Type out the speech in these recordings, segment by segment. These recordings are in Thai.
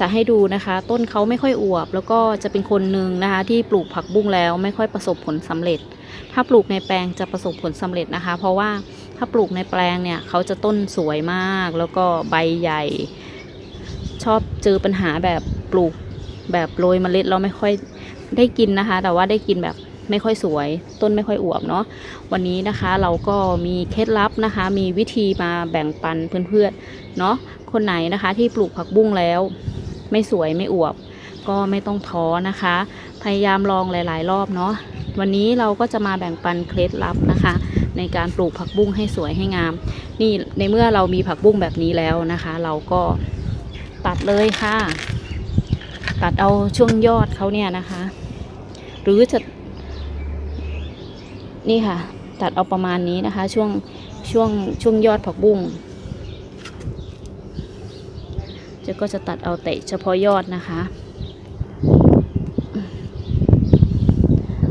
จะให้ดูนะคะ ต้นเขาไม่ค่อยอวบ แล้วก็จะเป็นคนหนึ่งนะคะ ที่ปลูกผักบุ้งแล้วไม่ค่อยประสบผลสำเร็จ ถ้าปลูกในแปลงจะประสบผลสำเร็จนะคะ เพราะว่าถ้าปลูกในแปลงเนี่ยเขาจะต้นสวยมาก แล้วก็ใบใหญ่ ชอบเจอปัญหาแบบปลูกแบบโรยเมล็ดเราไม่ค่อยได้กินนะคะ แต่ว่าได้กินแบบไม่ค่อยสวย ต้นไม่ค่อยอวบเนาะวันนี้นะคะเราก็มีเคล็ดลับนะคะ มีวิธีมาแบ่งปันเพื่อนๆเนาะคนไหนนะคะที่ปลูกผักบุ้งแล้ว ไม่สวยไม่อวบ ก็ไม่ต้องท้อนะคะ พยายามลองหลาย ๆ รอบเนาะวันนี้เราก็จะมาแบ่งปันเคล็ดลับนะคะ ในการปลูกผักบุ้งให้สวยให้งาม นี่ในเมื่อเรามีผักบุ้งแบบนี้แล้วนะคะ เราก็ตัดเลยค่ะ ตัดเอาช่วงยอดเขาเนี่ยนะคะ หรือจะนี่ค่ะ ตัดเอาประมาณนี้นะคะ ช่วงช่วงช่วงยอดผักบุ้งเจะก็จะตัดเอาแต่เฉพาะยอดนะคะ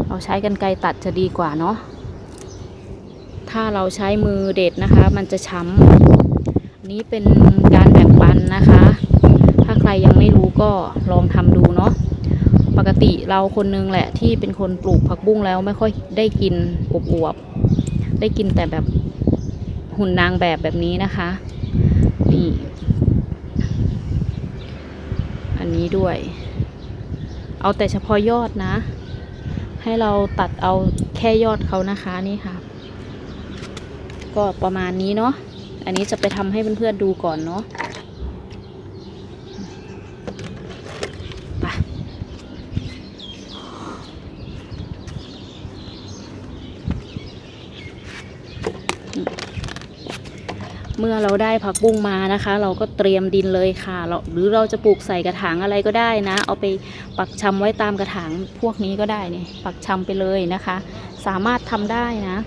เราใช้กันไกรตัดจะดีกว่าเนาะถ้าเราใช้มือเด็ดนะคะ มันจะช้ำอันนี้เป็นการแบ่งปันนะคะ ถ้าใครยังไม่รู้ก็ลองทำดูเนาะปกติเราคนนึงแหละที่เป็นคนปลูกผักบุ้งแล้วไม่ค่อยได้กินอวบๆได้กินแต่แบบหุ่นนางแบบแบบนี้นะคะ นี่ นนี้ด้วย เอาแต่เฉพาะยอดนะ ให้เราตัดเอาแค่ยอดเขานะคะนี่ค่ะ ก็ประมาณนี้เนาะอันนี้จะไปทำให้เพื่อนๆดูก่อนเนาะ เมื่อเราได้ผักบุ้งมานะคะ เราก็เตรียมดินเลยค่ะเราหรือเราจะปลูกใส่กระถางอะไรก็ได้นะ เอาไปปักชำไว้ตามกระถางพวกนี้ก็ได้นี่ปักชำไปเลยนะคะ สามารถทำได้นะ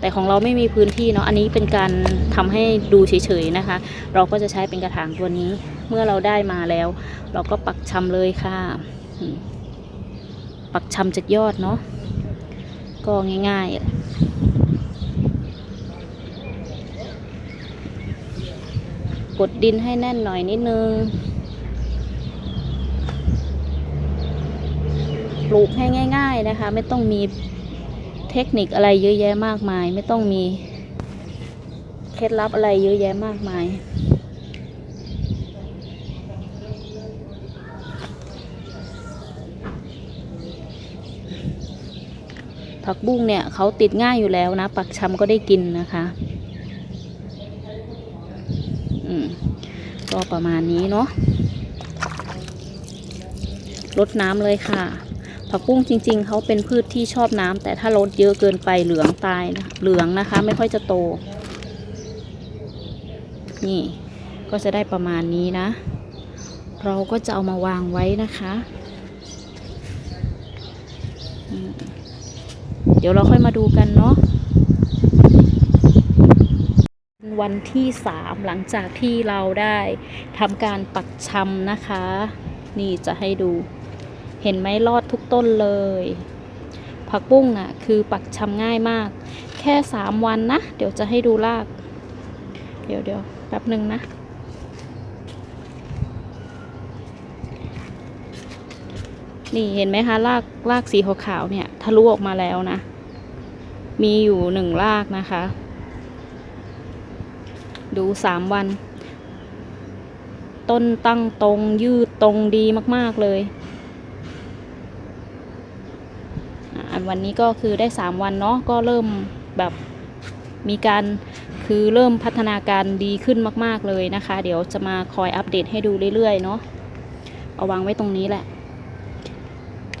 แต่ของเราไม่มีพื้นที่เนาะอันนี้เป็นการทำให้ดูเฉยๆนะคะ เราก็จะใช้เป็นกระถางตัวนี้ เมื่อเราได้มาแล้ว เราก็ปักชำเลยค่ะ ปักชำจากยอดเนาะก็ง่าย ๆ กดดินให้แน่นหน่อยนิดนึง ปลูกให้ง่าย ๆนะคะ ไม่ต้องมีเทคนิคอะไรเยอะแยะมากมาย ไม่ต้องมีเคล็ดลับอะไรเยอะแยะมากมายผักบุ้งเนี่ยเขาติดง่ายอยู่แล้วนะ ปักชำก็ได้กินนะคะ ก็ประมาณนี้เนาะลดน้ำเลยค่ะ ผักบุ้งจริง ๆเขาเป็นพืชที่ชอบน้ำแต่ถ้าลดเยอะเกินไปเหลืองตายนะเหลืองนะคะ ไม่ค่อยจะโต นี่ก็จะได้ประมาณนี้นะ เราก็จะเอามาวางไว้นะคะ เดี๋ยวเราค่อยมาดูกันเนาะ วันที่สามหลังจากที่เราได้ทำการปักชำนะคะ นี่จะให้ดู เห็นไหมรอดทุกต้นเลย ผักบุ้งน่ะคือปักชำง่ายมาก แค่สามวันนะ เดี๋ยวจะให้ดูราก เดี๋ยวเดี๋ยวแป๊บหนึ่งนะนี่เห็นไหมคะรากรากสีขาวๆเนี่ยทะลุออกมาแล้วนะ มีอยู่หนึ่งรากนะคะ ดูสามวัน ต้นตั้งตรงยืดตรงดีมาก ๆ เลยอ่าวันนี้ก็คือได้ 3 วันเนาะก็เริ่มแบบมีการคือเริ่มพัฒนาการดีขึ้นมาก ๆ เลยนะคะ เดี๋ยวจะมาคอยอัปเดตให้ดูเรื่อย ๆ เนาะเอาวางไว้ตรงนี้แหละ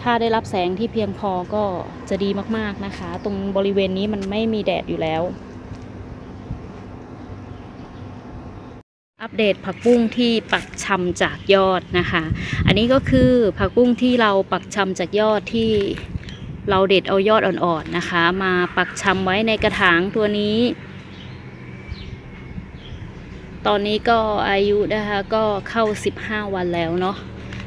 ถ้าได้รับแสงที่เพียงพอก็จะดีมาก ๆ นะคะ ตรงบริเวณนี้มันไม่มีแดดอยู่แล้ว อัปเดตผักบุ้งที่ปักชำจากยอดนะคะ อันนี้ก็คือผักบุ้งที่เราปักชำจากยอดที่เราเด็ดเอายอดอ่อนๆนะคะ มาปักชำไว้ในกระถางตัวนี้ ตอนนี้ก็อายุนะคะก็เข้า 15 วันแล้วเนาะ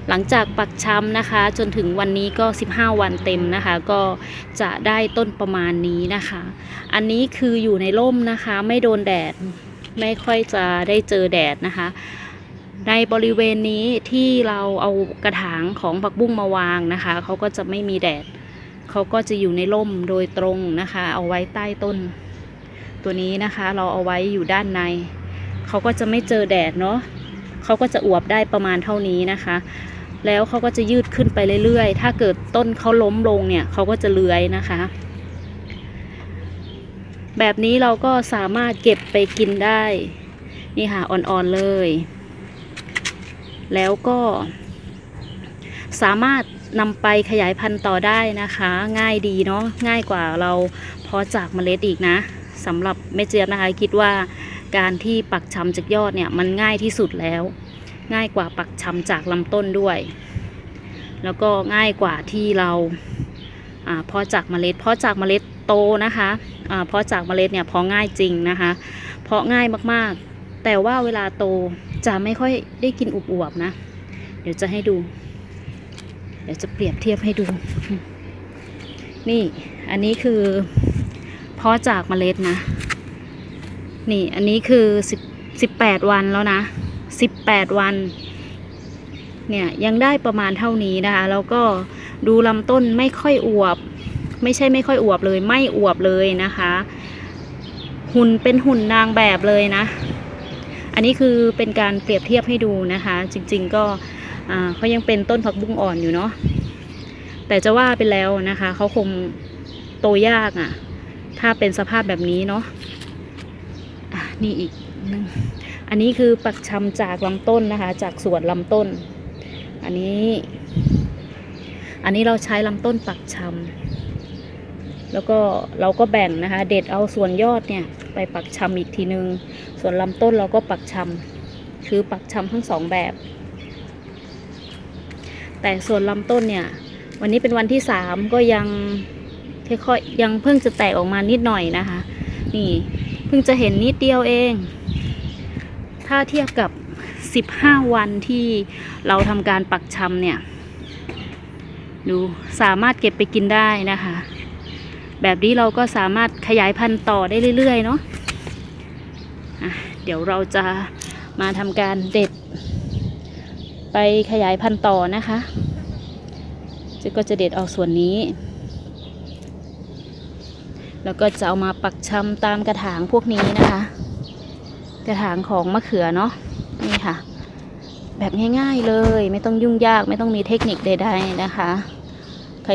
หลังจากปักชำนะคะ จนถึงวันนี้ก็ 15 วันเต็มนะคะ ก็จะได้ต้นประมาณนี้นะคะ อันนี้คืออยู่ในร่มนะคะ ไม่โดนแดด ไม่ค่อยจะได้เจอแดดนะคะ ในบริเวณนี้ที่เราเอากระถางของผักบุ้งมาวางนะคะเขาก็จะไม่มีแดดเขาก็จะอยู่ในร่มโดยตรงนะคะ เอาไว้ใต้ต้น ตัวนี้นะคะเราเอาไว้อยู่ด้านในเขาก็จะไม่เจอแดดเนาะเขาก็จะอวบได้ประมาณเท่านี้นะคะ แล้วเขาก็จะยืดขึ้นไปเรื่อยๆ ถ้าเกิดต้นเขาล้มลงเนี่ยเขาก็จะเลื้อยนะคะ แบบนี้เราก็สามารถเก็บไปกินได้ นี่ค่ะอ่อนๆเลย แล้วก็ สามารถนำไปขยายพันธุ์ต่อได้นะคะ ง่ายดีเนาะง่ายกว่าเราเพาะจากเมล็ดอีกนะสำหรับแม่เจี๊ยบนะคะ คิดว่าการที่ปักชำจากยอดเนี่ยมันง่ายที่สุดแล้ว ง่ายกว่าปักชำจากลำต้นด้วย แล้วก็ง่ายกว่าที่เราอ่าเพาะจากเมล็ดเพาะจากเมล็ด โตนะคะเพราะจากเมล็ดเนี่ยเพาะง่ายจริงนะคะเพาะง่ายมากๆ แต่ว่าเวลาโตจะไม่ค่อยได้กินอวบๆนะ เดี๋ยวจะให้ดู เดี๋ยวจะเปรียบเทียบให้ดู นี่อันนี้คือเพาะจากเมล็ดนะ นี่อันนี้คือสิบสิบแปดวันแล้วนะสิบแปดวันเนี่ยยังได้ประมาณเท่านี้นะคะ แล้วก็ดูลำต้นไม่ค่อยอวบ ไม่ใช่ไม่ค่อยอวบเลย ไม่อวบเลยนะคะ หุ่นเป็นหุ่นนางแบบเลยนะ อันนี้คือเป็นการเปรียบเทียบให้ดูนะคะ จริงๆก็เขายังเป็นต้นผักบุ้งอ่อนอยู่เนาะแต่จะว่าไปแล้วนะคะเขาคงโตยากอะ่ะ ถ้าเป็นสภาพแบบนี้เนาะะนี่อีกหนึงอันนี้คือปักชำจากลำต้นนะคะ จากสวนลำต้น อันนี้ อันนี้เราใช้ลำต้นปักชำ แล้วก็เราก็แบ่งนะคะ เด็ดเอาส่วนยอดเนี่ยไปปักชำอีกทีนึง ส่วนลำต้นเราก็ปักชำคือปักชำทั้งสองแบบ แต่ส่วนลำต้นเนี่ย วันนี้เป็นวันที่สามก็ยังค่อยๆยังเพิ่งจะแตกออกมานิดหน่อยนะคะ นี่เพิ่งจะเห็นนิดเดียวเอง ถ้าเทียบกับ 15 วันที่เราทำการปักชำเนี่ย ดูสามารถเก็บไปกินได้นะคะ แบบนี้เราก็สามารถขยายพันธุ์ต่อได้เรื่อยๆเนาะะเดี๋ยวเราจะมาทำการเด็ด ไปขยายพันธุ์ต่อนะคะจะก็จะเด็ดเอาส่วนนี้ แล้วก็จะเอามาปักชำตามกระถางพวกนี้นะคะ กระถางของมะเขือเนาะนี่ค่ะ แบบง่ายๆเลย ไม่ต้องยุ่งยากไม่ต้องมีเทคนิคใดๆนะคะ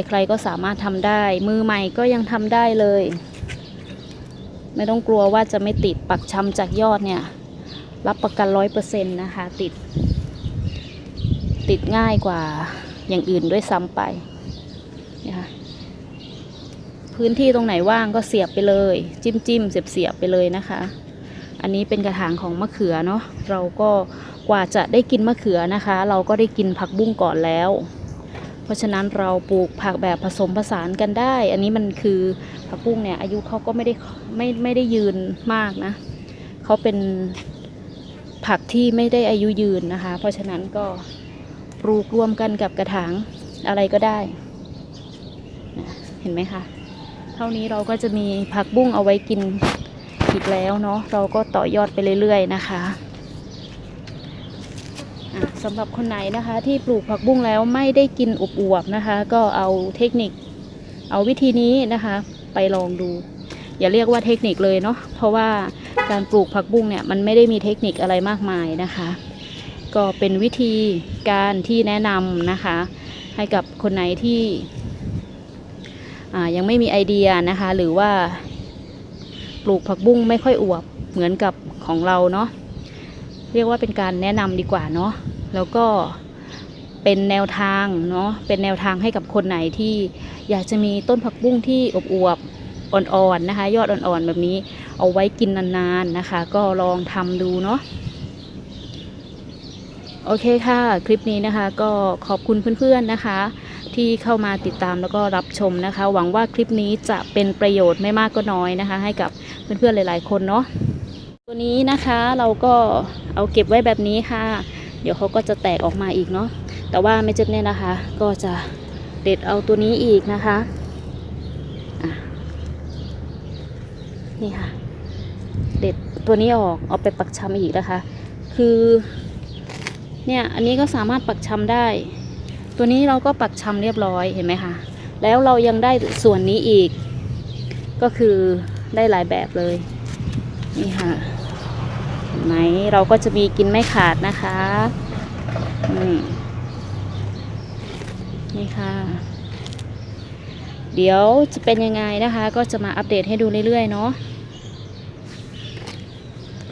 ใครๆก็สามารถทำได้ มือใหม่ก็ยังทำได้เลย ไม่ต้องกลัวว่าจะไม่ติดปักชำจากยอดเนี่ย รับประกันร้อยเปอร์เซ็นต์นะคะ ติด ติดง่ายกว่าอย่างอื่นด้วยซ้ำไปนะคะพื้นที่ตรงไหนว่างก็เสียบไปเลย จิ้มจิ้มเสียบเสียบๆไปเลยนะคะ อันนี้เป็นกระถางของมะเขือเนาะเราก็กว่าจะได้กินมะเขือนะคะ เราก็ได้กินผักบุ้งก่อนแล้ว เพราะฉะนั้นเราปลูกผักแบบผสมผสานกันได้ อันนี้มันคือผักบุ้งเนี่ยอายุเขาก็ไม่ได้ไม่ไม่ได้ยืนมากนะเขาเป็นผักที่ไม่ได้อายุยืนนะคะ เพราะฉะนั้นก็ปลูกรวมกันกับกระถางอะไรก็ได้นะเห็นไหมคะ เท่านี้เราก็จะมีผักบุ้งเอาไว้กินอีกแล้วเนาะเราก็ต่อยอดไปเรื่อยๆนะคะอะ สำหรับคนไหนนะคะ ที่ปลูกผักบุ้งแล้วไม่ได้กินอวบๆนะคะ ก็เอาเทคนิค เอาวิธีนี้นะคะ ไปลองดู อย่าเรียกว่าเทคนิคเลยเนาะเพราะว่าการปลูกผักบุ้งเนี่ยมันไม่ได้มีเทคนิคอะไรมากมายนะคะ ก็เป็นวิธีการที่แนะนำนะคะ ให้กับคนไหนที่ยังไม่มีไอเดียนะคะ หรือว่าปลูกผักบุ้งไม่ค่อยอวบเหมือนกับของเราเนาะ เรียกว่าเป็นการแนะนำดีกว่าเนาะแล้วก็เป็นแนวทางเนาะเป็นแนวทางให้กับคนไหนที่อยากจะมีต้นผักบุ้งที่อวบๆอ่อนๆนะคะ ยอดอ่อนๆแบบนี้เอาไว้กินนานๆนะคะ ก็ลองทำดูเนาะโอเคค่ะ คลิปนี้นะคะก็ขอบคุณเพื่อนๆนะคะ ที่เข้ามาติดตามแล้วก็รับชมนะคะ หวังว่าคลิปนี้จะเป็นประโยชน์ไม่มากก็น้อยนะคะ ให้กับเพื่อนๆหลายๆคนเนาะ ตัวนี้นะคะเราก็เอาเก็บไว้แบบนี้ค่ะ เดี๋ยวเขาก็จะแตกออกมาอีกเนาะแต่ว่าไม่เจ็บเนี่ยนะคะ ก็จะเด็ดเอาตัวนี้อีกนะคะะนี่ค่ะ เด็ดตัวนี้ออกเอาไปปักชำอีกนะคะ คือเนี่ยอันนี้ก็สามารถปักชำได้ ตัวนี้เราก็ปักชำเรียบร้อยเห็นไหมคะแล้วเรายังได้ส่วนนี้อีก ก็คือได้หลายแบบเลยนี่ค่ะ เห็นไหมเราก็จะมีกินไม่ขาดนะคะอืมนี่ค่ะ เดี๋ยวจะเป็นยังไงนะคะ ก็จะมาอัปเดตให้ดูเรื่อยๆเนาะ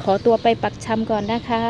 ขอตัวไปปักชำก่อนนะคะ